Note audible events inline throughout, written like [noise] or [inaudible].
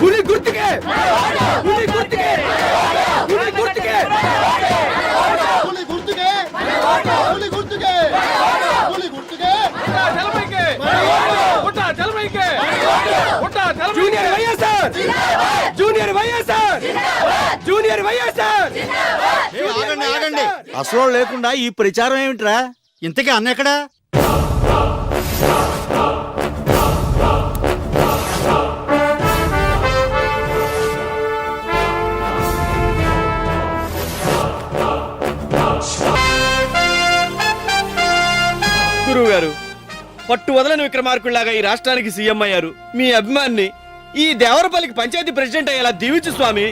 పులి గుర్తుకే పులి గుర్తుకే పులి గుర్తుకే పులి గుర్తుకే పులి గుర్తుకే పులి గుర్తుకే junior YSR junior YSR junior YSR ఆగండి ఆగండి అసలు లేకుండా ఈ ప్రచారం ఏమిట్రా ఇంతకీ అన్న ఎక్కడా వదలని విక్రమార్కుల్లాగా ఈ రాష్ట్రానికి సీఎం అయ్యారు. మీ అభిమాన్ని ఈ దేవరపల్లికి పంచాయతీ ప్రెసిడెంట్ అయ్యేలా దీవించు స్వామి.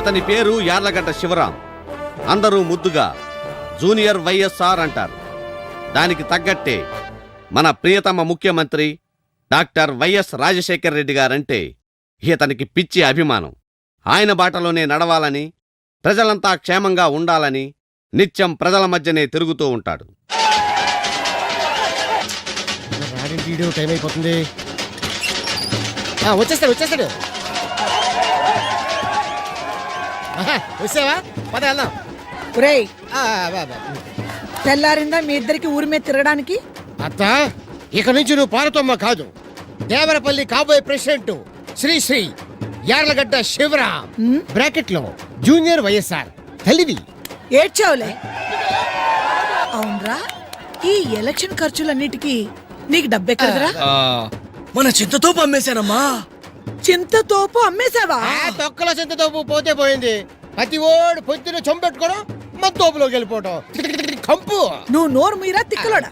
ఇతని పేరు యార్లగడ్డ శివరాం. అందరూ ముద్దుగా జూనియర్ వైఎస్ఆర్ అంటారు. దానికి తగ్గట్టే మన ప్రియతమ ముఖ్యమంత్రి డాక్టర్ వైఎస్ రాజశేఖర్ రెడ్డి గారంటే ఇతనికి పిచ్చి అభిమానం. ఆయన బాటలోనే నడవాలని ప్రజలంతా క్షేమంగా ఉండాలని నిత్యం ప్రజల మధ్యనే తిరుగుతూ ఉంటాడు. వీడియో టైం అయిపోతుంది. ఆ, వచ్చేస్తాడు వచ్చేస్తాడు. వచ్చావా? పద వెళ్దాం. తెల్లారిందా మీ ఇద్దరికి ఊరి మీద తిరగడానికి? అత్త ఇక నుంచి నువ్వు పార్వతమ్మ కాదు. దేవరపల్లి కాబోయే ప్రెసిడెంట్ శ్రీ శ్రీ యార్లగడ్డ శివరాం. బ్రాకెట్లో జూనియర్ వైఎస్ఆర్ తల్లివి. ఏడ్చావులే. అవునరా ఈ ఎలక్షన్ ఖర్చులన్నిటికీ నీకు డబ్బెక్కడదరా? మన చింతతో అమ్మేశానమ్మా. చింతతోపు అమ్మేశావా? ఆ తొక్కల చింత తోపు పోతే పోయింది. ప్రతి ఓడు పొద్దున చొంపెట్టుకోవడం మత్తోపులోకి వెళ్ళిపోవడం కంపు. నువ్వు నోరు మీరా తిక్కలోడా?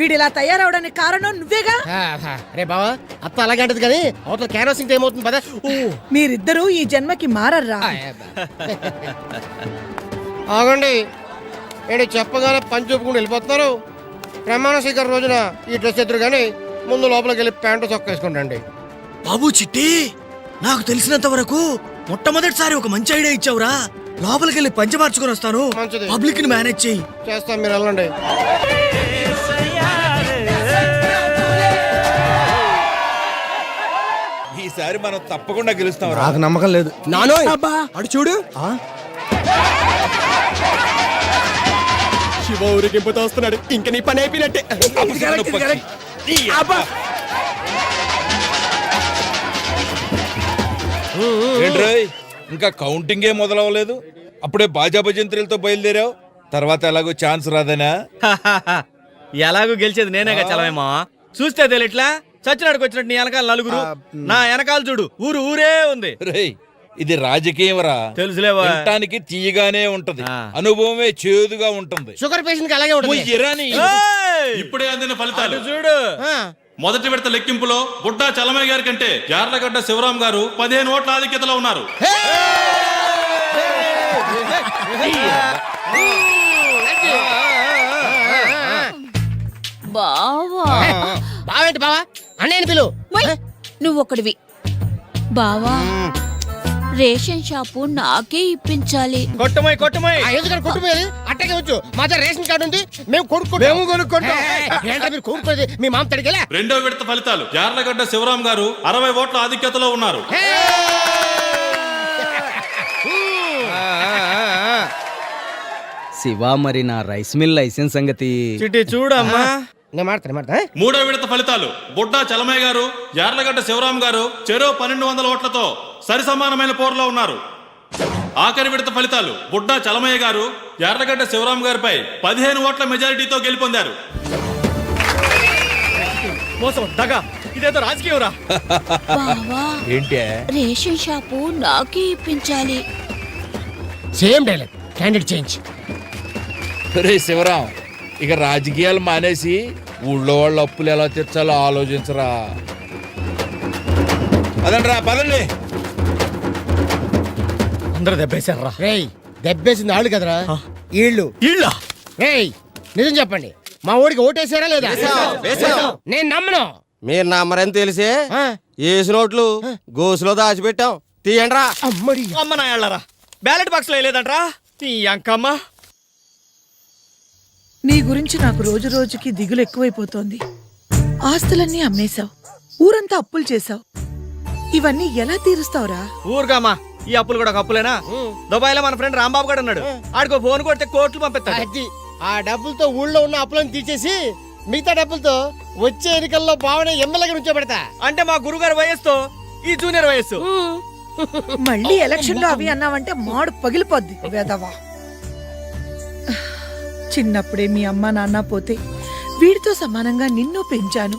వీడిలా తయారవడానికి కారణం నువ్వేగా? రే బావా అత్త అలాగే అంటది కానీ అవతల క్యారోసింగ్ ఏమవుతుంది పద? మీరిద్దరూ ఈ జన్మకి మారర్రా. ఆగండి. ఏంటి చెప్పగానే పని చూపుకుంటూ వెళ్ళిపోతున్నారు? ప్రమాణ స్వీకారం రోజున ఈ డ్రెస్ ఎదురు కానీ ముందు లోపలికి వెళ్ళి ప్యాంటు చొక్కా వేసుకుంటండి బాబు చిట్టి నాకు తెలిసినంత వరకు మొట్టమొదటిసారి ఒక మంచి ఐడియా ఇచ్చావురా. లోపలికి వెళ్ళి పంచ మార్చుకొని వస్తాను. పబ్లిక్ని మేనేజ్ చెయ్యి చేస్తాం మీరు వెళ్ళండి. ఈసారి మనం తప్పకుండా గెలుస్తాం నాకు నమ్మకం లేదు. నానో! అడు చూడు. శివ ఊరికింపుతో వస్తున్నాడు. ఇంక నీ పని అయిపోయినట్టే. అబ్బా. ఏంట్రోయ్? ఇంకా కౌంటింగే మొదలవ్వలేదు అప్పుడే బాజా భజంత్రులతో బయలుదేరావు. తర్వాత ఎలాగో ఛాన్స్ రాదనా? ఎలాగో గెలిచేది నేనేగా చలవేమా చూస్తే తెలియట్లా చచ్చినాడికి వచ్చినట్టు నీ వెనకాల నలుగురు. నా వెనకాల చూడు ఊరు ఊరే ఉంది. రేయ్ ఇది రాజకీయం రా తెలుసులేవా తీయగానే ఉంటది. అనుభవమే చేదుగా ఉంటుంది. షుగర్ పేషెంట్ అలాగే ఉంటుంది. ఇరానీ! ఇప్పుడే అందిన ఫలితాలు. చూడు. మొదటి విడత లెక్కింపులో బుడ్డా చలమయ్య గారి కంటే యార్లగడ్డ శివరాం గారు పదిహేను ఓట్ల ఆధిక్యతలో ఉన్నారు. బావా. బావేంటి బావా? అన్నయ్యని పిలు వై, నువ్వొకడివి బావా రేషన్ షాపు నాకే ఇప్పించాలి. కొట్టమోయ్ కొట్టమోయ్! ఆ, ఎందుకని కొట్టుపోయేది అట్టగే వచ్చు. మా దగ్గర రేషన్ కార్డు ఉంది మేము కొనుక్కుంటాం. మేము కొనుక్కుంటాం. ఏంట్రా మీరు కొనుక్కోలేదు మీ మామ తడిగేలా రెండో విడత ఫలితాలు. యార్లగడ్డ శివరాం గారు అరవై ఓట్ల ఆధిక్యతలో ఉన్నారు. శివ మరి నా రైస్ మిల్ లైసెన్స్ సంగతి. చిట్టి చూడమ్మా. నేను మాడతాను మాడతా మూడో విడత ఫలితాలు. బుడ్డా చలమయ్య గారు యార్లగడ్డ శివరాం గారు చెరో పన్నెండు వందల ఓట్లతో సరి సమానమైన పోరులో ఉన్నారు. ఆఖరి విడత ఫలితాలు. బుడ్డా చలమయ్య గారు యార్లగడ్డ శివరాం గారిపై పదిహేను ఓట్ల మెజారిటీతో గెలుపొందారు. మోసం దగా. ఇదేదో బావా ఏంటే? రేషన్ షాపు నాకే ఇప్పించాలి. Same dialogue. క్యాండిడేట్ చేంజ్ రే శివరాం ఇక రాజకీయాలు మానేసి ఊళ్ళో వాళ్ళ అప్పులు ఎలా తీర్చాలో ఆలోచించరా. పదండ్రా పదండి. అందరూ దెబ్బేశారు? రా రేయ్ దెబ్బేసింది ఆళ్ళు కదరా? ఈళ్ళు. ఇళ్ళ రేయ్ నిజం చెప్పండి. మా ఊడికి ఓటేసారా లేదా? నేను నమ్మను. మీరు నమ్మరని తెలిసే ఆ, ఏసు నోట్లు గోసులో దాచిపెట్టాం. తీయండిరా అమ్మడి. అమ్మ నా ఎళ్ళరా బ్యాలెట్ బాక్స్లో వేయలేదంట్రా? నీ అంకమ్మ నీ గురించి నాకు రోజు రోజుకి దిగులు ఎక్కువైపోతోంది. ఆస్తులన్నీ అమ్మేశావు. ఊరంతా అప్పులు చేశావు. ఇవన్నీ ఎలా తీరుస్తావురా? ఊరుకామా ఈ అప్పులు కూడా ఒక అప్పులేనా? దుబాయ్లో మన ఫ్రెండ్ రాంబాబు గారు ఉన్నాడు. ఆడికో ఫోన్ కొడితే కోట్లు పంపిస్తాడు. ఆ డబ్బులతో ఊళ్ళో ఉన్న అప్పులను తీసేసి మిగతా డబ్బులతో వచ్చే ఎన్నికల్లో భావన ఎమ్మెల్యేగా నుంచోబెడతా అంటే మా గురుగారు వయస్సు ఈ జూనియర్ వయస్సు. మళ్ళీ ఎలక్షన్లో అవి అన్నావంటే మాడు పగిలిపోద్ది వేదవా. చిన్నప్పుడే మీ అమ్మ నాన్న పోతే వీడితో సమానంగా నిన్ను పెంచాను.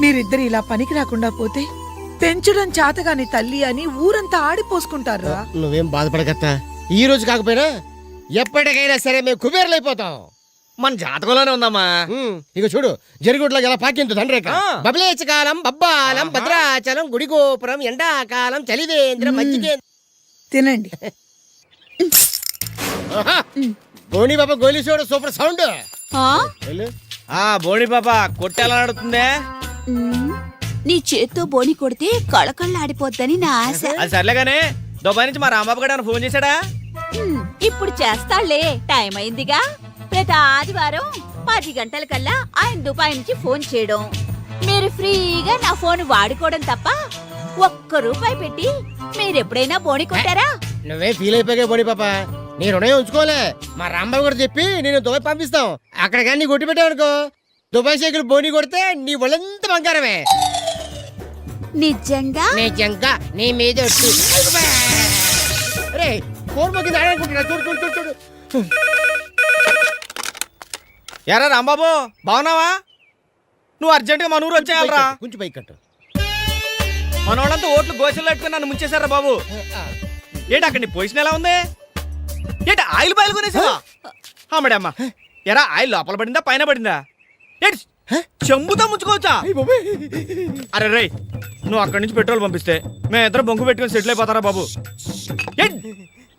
మీరిద్దరు ఇలా పనికి రాకుండా పోతే పెంచడం చేతగాని తల్లి అని ఊరంతా ఆడిపోసుకుంటారా నువ్వేం బాధపడకత్తా? ఈ రోజు కాకపోయినా ఎప్పటికైనా సరే మేము కుబేర్లైపోతాం మన జాతకంలోనే ఉందమ్మా. ఉమ్, ఇక చూడు జరుగుట్లో ఎలా పాకింది తండ్రేక ఆ. బబలేచకాలం బబ్బాలం భద్రాచలం గుడిగోపురం ఎండాకాలం చలివేంద్రం మజ్జిగేంద్రం. తినండి. గోని బాబా గోలీ చూడు సూపర్ సౌండ్. ఆ? బోడి పాప కొట్టేలా నడుతుందే. మ్, నీ చేత్తో బోని కొడితే కళకళ్ళాడిపోద్దని నా ఆశ. అది సర్లేగానే దుబాయ్ నుంచి మా రాంబాబు గారు ఫోన్ చేశాడా? ఇప్పుడు చేస్తాళ్ళే. టైం అయిందిగా. ప్రతి ఆదివారం పది గంటలకల్లా ఆయన దుబాయ్ నుంచి ఫోన్ చేయడం. మీరు ఫ్రీగా నా ఫోన్ వాడుకోవడం తప్ప ఒక్క రూపాయి పెట్టి మీరెప్పుడైనా బోని కొట్టారా? నువ్వే ఫీల్ అయిపోయా బోని పాప. నీ రుణం ఉంచుకోలే. మా రాంబాబు గారు చెప్పి నేను దుబాయ్ పంపిస్తాం. అక్కడ కానీ నీ కొట్టి పెట్టావు అనుకో దుబాయ్ సైకిల్ బోని కొడితే నీ ఒళ్ళంత బంగారమే. నిజంగా? నీ జంక నీ మీద ఒట్టు. రే ఫోన్ ఆడాలనుకుంటున్నా చూడు చూడు చూడు చూడు. ఎరా రాంబాబు బాగున్నావా? నువ్వు అర్జెంటుగా మన ఊరు వచ్చేయాలరా. కొంచెం పైకి కట్టు. మన వాళ్ళంతా ఓట్లు గోచలు పెట్టుకుని నన్ను ముంచేశారా బాబు? ఏంటి అక్కడ నీ పొజిషన్ ఎలా ఉంది? ఆయిల్ బాయిల్ కొనేసావా? అమ్మ ఎరా ఆయిల్ లోపల పడిందా పైన పడిందా? ఏంటి చెంబుతో ముంచుకోవచ్చా? అరే రే నువ్వు అక్కడి నుంచి పెట్రోల్ పంపిస్తే మేము ఇద్దరు బొంకు పెట్టుకుని సెటిల్ అయిపోతారా బాబు?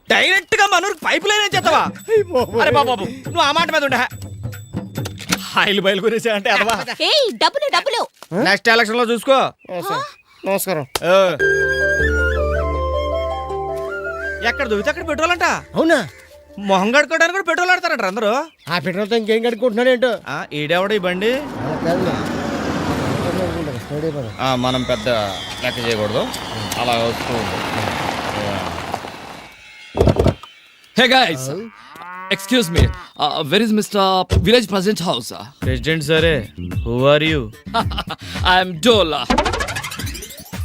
డైరెక్ట్గా మన ఊరికి పైప్ లైన్ చేస్తావా? అరే బాబు బాబు నువ్వు ఆ మాట మీద ఉండే ఆయిల్ బయలు కొనేసా అంటే అదవా? డబ్బులు డబ్బులు. నెక్స్ట్ ఎలక్షన్లో చూసుకో నమస్కారం. ఎక్కడ దొరికితే అక్కడ పెట్రోల్ అంట? అవునా? మొహం కడుక్కోవడానికి కూడా పెట్రోల్ ఆడతారంట అందరూ ఆ పెట్రోల్తో ఇంకేం కడుక్కుంటున్నాడు ఏంటో ఆ, ఈడెవడ ఈ బండి ఆ, మనం పెద్ద లెక్క చేయకూడదు అలా వస్తూ Hey guys, excuse me. Uh, where is Mr. Village President House? President సరే who are you I am Dola,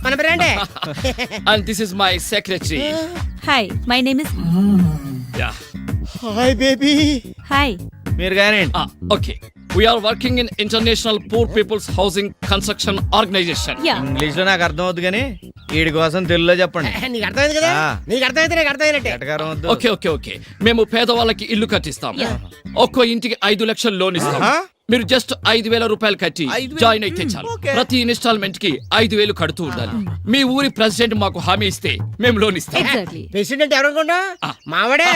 మన బ్రాండే [laughs] and this is my secretary. Hi my name is Yeah. Hi baby hi మీరు కానివ్వండి Ah, okay. We are working in International Poor People's Housing Construction Organization. Yeah ఇంగ్లీష్లో నాకు అర్థం అవుతుంది కానీ వీడి కోసం తెలుగులో చెప్పండి. నీకు అర్థమైంది కదా. నీకు అర్థమైతే నీకు అర్థమైనట్టే. ఓకే ఓకే ఓకే మేము పేదవాళ్ళకి ఇల్లు కట్టిస్తాం. ఒక్కో ఇంటికి ఐదు లక్షలు లోన్ ఇస్తాం. మీరు జస్ట్ ఐదు వేల రూపాయలు కట్టి? జాయిన్ అయితే చాలు. ప్రతి ఇన్స్టాల్మెంట్కి ఐదు వేలు కడుతూ ఉండాలి. మీ ఊరి ప్రెసిడెంట్ మాకు హామీ ఇస్తే మేము లోన్ ఇస్తాం. ప్రెసిడెంట్ ఎవరు అనుకున్నా మావాడే?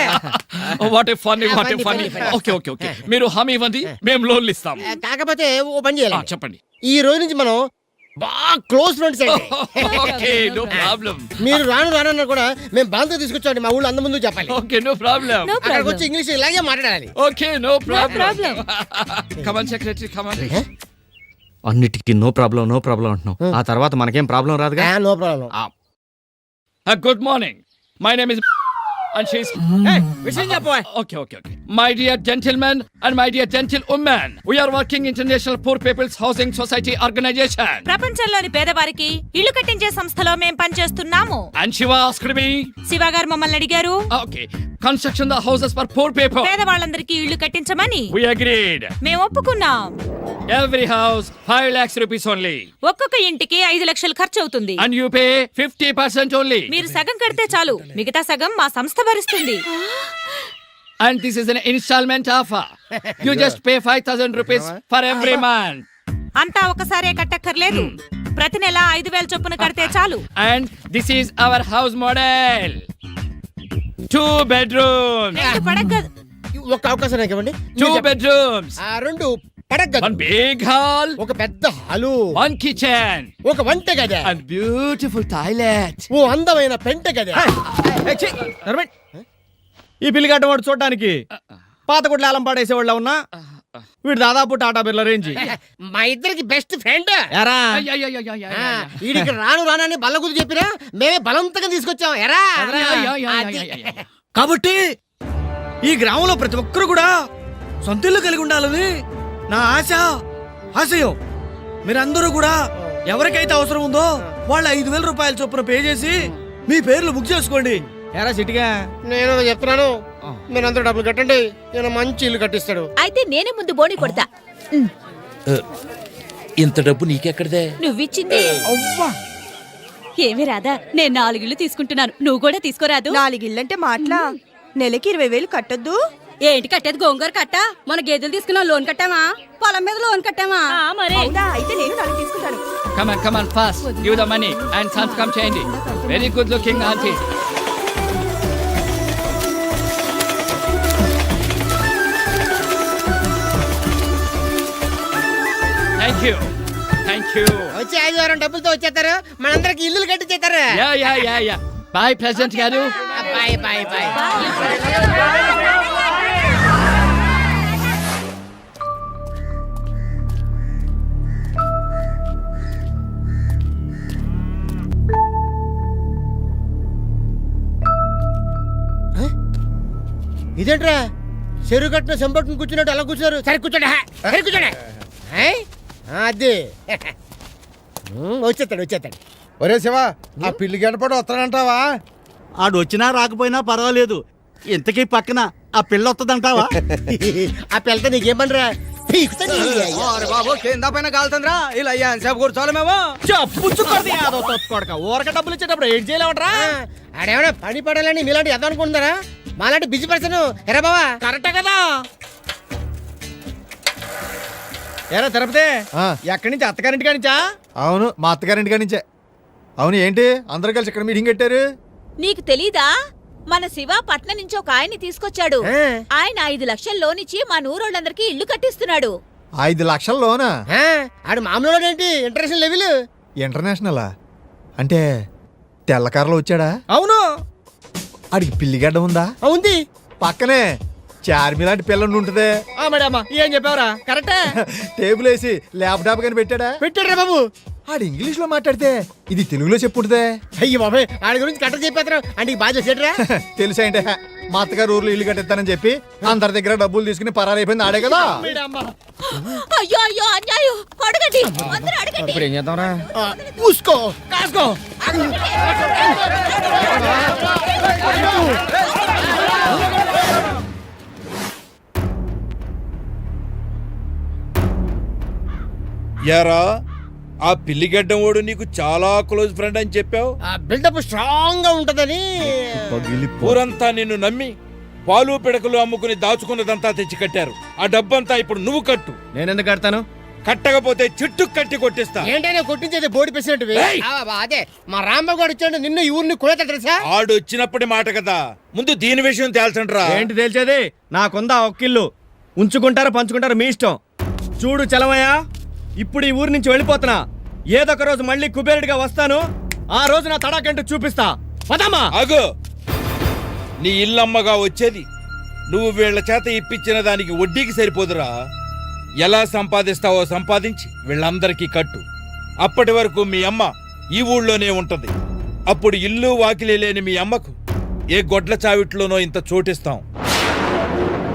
What a funny what a funny. Okay okay okay మీరు హామీ ఇవ్వండి మేము లోన్లు ఇస్తాం. కాకపోతే ఓ పని ఆ, చేయాలి చెప్పండి. ఈ రోజు నుంచి మనం బాగా క్లోజ్ ఫ్రెండ్స్ అండి. ఓకే నో ప్రాబ్లం మీరు రాను రానన్నా కూడా మేము బాంతో తీసుకొచ్చామండి మా ఊళ్ళో అంద ముందు చెప్పాలి. ఓకే నో ప్రాబ్లం అక్కడికి వచ్చి ఇంగ్లీష్ ఇలాగే మాట్లాడాలి. Okay no problem come on secretary come on అన్నిటికీ నో ప్రాబ్లం నో ప్రాబ్లం అంటున్నావు ఆ తర్వాత మనకేం ప్రాబ్లం రాదుగా? No problem good morning my name is and she's విషయం చెప్పు Okay, okay, okay. My dear gentlemen and my dear gentlewomen, we are working International Poor People's Housing Society Organization. ప్రపంచంలోని పేదవారికి ఇల్లు కట్టించే సంస్థలో మేం పనిచేస్తున్నాము And Shiva asked me, Shiva గారు మమ్మల్ని అడిగారు okay, construction the houses for poor people. పేదవాళ్ళందరికీ ఇల్లు కట్టించమని We agreed. మేము ఒప్పుకున్నాం Every house, 5 lakhs rupees only. ఒక్కొక్క ఇంటికి ఐదు లక్షలు ఖర్చు అవుతుంది And you pay 50% only. మీరు సగం కడితే చాలు మిగతా సగం మా సంస్థ భరిస్తుంది And this is an installment offer. You just pay 5000 rupees for every month. అంతా ఒకసారే కట్టక్కర్లేదు ప్రతి నెల ఐదు వేల చొప్పున కడితే చాలు And this is our house model. Two bedrooms. రెండు పడగ్గ- ఒక అవకాశం నాకు ఇవ్వండి Two bedrooms. ఆ రెండు పడగదు One big hall. ఒక పెద్ద హాలు One kitchen. ఒక వంట గద And beautiful toilet. ఓ అందమైన పెంట గద ఈ బిల్లు కట్టవాడు చూడడానికి పాత గుడ్ల ఆలం పాడేసేవాళ్ళ ఉన్నా వీడు దాదాపు టాటా బిర్ల రేంజ్ మా ఇద్దరికి బెస్ట్ ఫ్రెండ్ ఎరా వీడికి రాను రానని బల్ల గురించి చెప్పినా మేమే బలవంతంగా తీసుకొచ్చాం ఎరా. కాబట్టి ఈ గ్రామంలో ప్రతి ఒక్కరు కూడా సొంత ఇల్లు కలిగి ఉండాలని నా ఆశ ఆశయం. మీరందరూ కూడా ఎవరికైతే అవసరం ఉందో వాళ్ళ ఐదు వేల రూపాయల చొప్పున పే చేసి మీ పేర్లు బుక్ చేసుకోండి. ఎరా సిటిగా నేను చెప్తున్నాను. మీరందరూ డబ్బులు కట్టండి. నేను మంచి ఇల్లు కట్టిస్తాడు. అయితే నేనే ముందు బోని కొడతా. ఇంత డబ్బు నీకెక్కడిదే? నువ్విచ్చింది? ఏమి రాదా నేను నాలుగిళ్ళు తీసుకుంటున్నాను. నువ్వు కూడా తీసుకోరాదు. నాలుగిల్లంటే మాటలా? నెలకి ఇరవై వేలు కట్టొద్దు? ఏంటి కట్టేది గోంగూర కట్ట? మన గేదెలు తీసుకున్నాం లోన్ కట్టామా పొలం మీద లోన్ కట్టామా మరే. అయితే నేను నాలుగు తీసుకుంటాను. The money and సంతకం చేయండి very good looking aunty thank you thank you వచ్చి ఆదివారం డబ్బులతో వచ్చేస్తారు. మనందరికి ఇల్లు కట్టించేస్తారు. Yeah yeah yeah yeah bye president గారు బాయ్ బాయ్ బాయ్ ఇదేంట్రా? చెరువు కట్టిన సంపట్టును కూర్చున్నట్టు అలా కూర్చున్నారు. సరే కూర్చోండి. సరే కూర్చోండి. అది. వచ్చేస్తాడు వచ్చేస్తాడు. ఒరే శివ ఆ పిల్లి గడపడు వస్తాడంటావా? ఆడు వచ్చినా రాకపోయినా పర్వాలేదు. ఇంతకీ పక్కన ఆ పిల్ల వస్తుందంటావా [laughs] ఆ పిల్లతో నీకేమనరా. బాబు కింద పైన కాలుతుందిరా. ఇలా కూర్చోవాలి మేము? చెప్పుచ్చుకోండి ఊరక డబ్బులు ఇచ్చేటప్పుడు ఏం చేయలేమంటరా? ఆ, ఆడేమన్నా పని పడాలని మీలాంటి ఎద అనుకుంటున్నారా మాలాంటి బిజీ పర్సన్ ఎరా బావా? కరెక్టే కదా. ఎరా తిరుపతి ఎక్కడి నుంచి అత్తగారింటి నుంచా? అవును మా అత్తగారింటి నుంచే. అవును ఏంటి? అందరు కలిసి ఇక్కడ మీటింగ్ పెట్టారు నీకు తెలీదా? మన శివ పట్నం నుంచి ఒక ఆయన్ని తీసుకొచ్చాడు. ఆయన ఐదు లక్షలు లోన్ ఇచ్చి మా నూరోళ్ళందరికీ ఇల్లు కట్టిస్తున్నాడు. ఐదు లక్షల లోనా? ఆడు మామూలు ఏంటి? ఇంటర్నేషనల్ లెవెల్ ఇంటర్నేషనలా అంటే తెల్లకారులో వచ్చాడా? అవును. ఆడికి పిల్లిగడ్డ ఉందా? ఉంది. పక్కనే చార్మి లాంటి పిల్లని ఉంటదే. ఆ మేడమ్మ ఏం చెప్పావురా? కరెక్టే. [laughs] టేబుల్ వేసి ల్యాప్టాప్ కానీ పెట్టాడా? పెట్టాడు బాబు. ఆడు ఇంగ్లీష్లో మాట్లాడితే ఇది తెలుగులో చెప్పుంటదే. అయ్యి బాబాయ్ ఆడి గురించి కట్ట చెప్పేస్తారు అంటే బాగా చేసేట్రా. [laughs] తెలుసా ఏంటే? మా అత్తగారు ఊర్లో ఇల్లు కట్టిస్తానని చెప్పి అందరి దగ్గర డబ్బులు తీసుకుని పరారైపోయింది ఆడే కదా. అయ్యో అయ్యో అన్యాయం. అడగండి. అందరూ అడగండి. ఇప్పుడు ఏం చేద్దాంరా? మూసుకో. కాసుకో. యారా ఆ పిల్లిగడ్డం ఓడు నీకు చాలా క్లోజ్ ఫ్రెండ్ అని చెప్పావు? ఆ బిల్డప్ స్ట్రాంగ్గా ఉంటదని ఊరంతా నిన్ను నమ్మి పాలు పిడకలు అమ్ముకుని దాచుకున్నదంతా తెచ్చి కట్టారు. ఆ డబ్బంతా ఇప్పుడు నువ్వు కట్టు. నేనెందుకు కడతాను? కట్టకపోతే చెట్టు కట్టి కొట్టిస్తా. ఏంటనే కొట్టించేది బోడి పెసినట్టు ఏయ్! అదే మా రాంబాబు గారు వచ్చాడు నిన్ను ఈ ఊరిని కొనేత తెలుసా? ఆడు వచ్చినప్పటి మాట కదా. ముందు దీని విషయం తేల్చండ్రా. ఏంటి తేల్చేది? నాకుందా ఒక్కిల్లు. ఉంచుకుంటారా పంచుకుంటారా మీ ఇష్టం? చూడు చలమయ్య. ఇప్పుడు ఈ ఊరి నుంచి వెళ్ళిపోతున్నా. ఏదొక రోజు మళ్ళీ కుబేరుడిగా వస్తాను. ఆ రోజు నా తడాకంటూ చూపిస్తా. పదమ్మా! అగు నీ ఇల్లమ్మగా వచ్చేది. నువ్వు వీళ్ళ చేత ఇప్పించిన దానికి వడ్డీకి సరిపోదురా. ఎలా సంపాదిస్తావో సంపాదించి వీళ్ళందరికీ కట్టు. అప్పటి వరకు మీ అమ్మ ఈ ఊళ్ళోనే ఉంటది. అప్పుడు ఇల్లు వాకిలి లేని మీ అమ్మకు ఏ గొడ్ల చావిట్లోనో ఇంత చోటిస్తాం.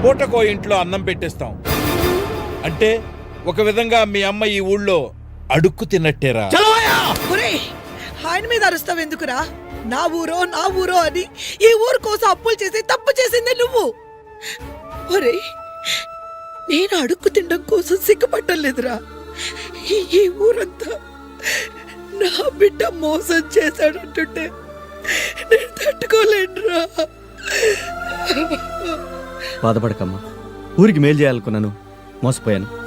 పూటకో ఇంట్లో అన్నం పెట్టేస్తాం. అంటే ఒక విధంగా మీ అమ్మ ఈ ఊళ్ళో అడుక్కు తిన్నట్టేరా. ఒరేయ్, ఆయన మీద అరుస్తావు ఎందుకురా? నా ఊరో నా ఊరో అని ఈ ఊరు కోసం అప్పులు చేసి తప్పు చేసిందే నువ్వు. ఒరేయ్ నేను అడుక్కు తినడం కోసం సిగ్గుపట్టం లేదురా. ఈ- ఈ ఊరంతా నా బిడ్డ మోసం చేశాడంటుంటే నేను తట్టుకోలేనురా. బాధపడకమ్మా. ఊరికి మేలు చేయాలనుకున్నాను. మోసపోయాను.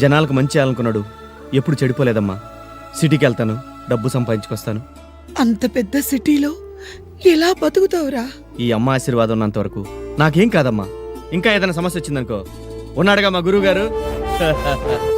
జనాలకు మంచి చేయాలనుకున్నాడు. ఎప్పుడు చెడిపోలేదమ్మా. సిటీకి వెళ్తాను డబ్బు సంపాదించుకొస్తాను. అంత పెద్ద సిటీలో ఎలా బతుకుతావురా? ఈ అమ్మ ఆశీర్వాదం ఉన్నంత వరకు. నాకేం కాదమ్మా. ఇంకా ఏదైనా సమస్య వచ్చిందనుకో. ఉన్నాడుగా మా గురువు గారు [laughs]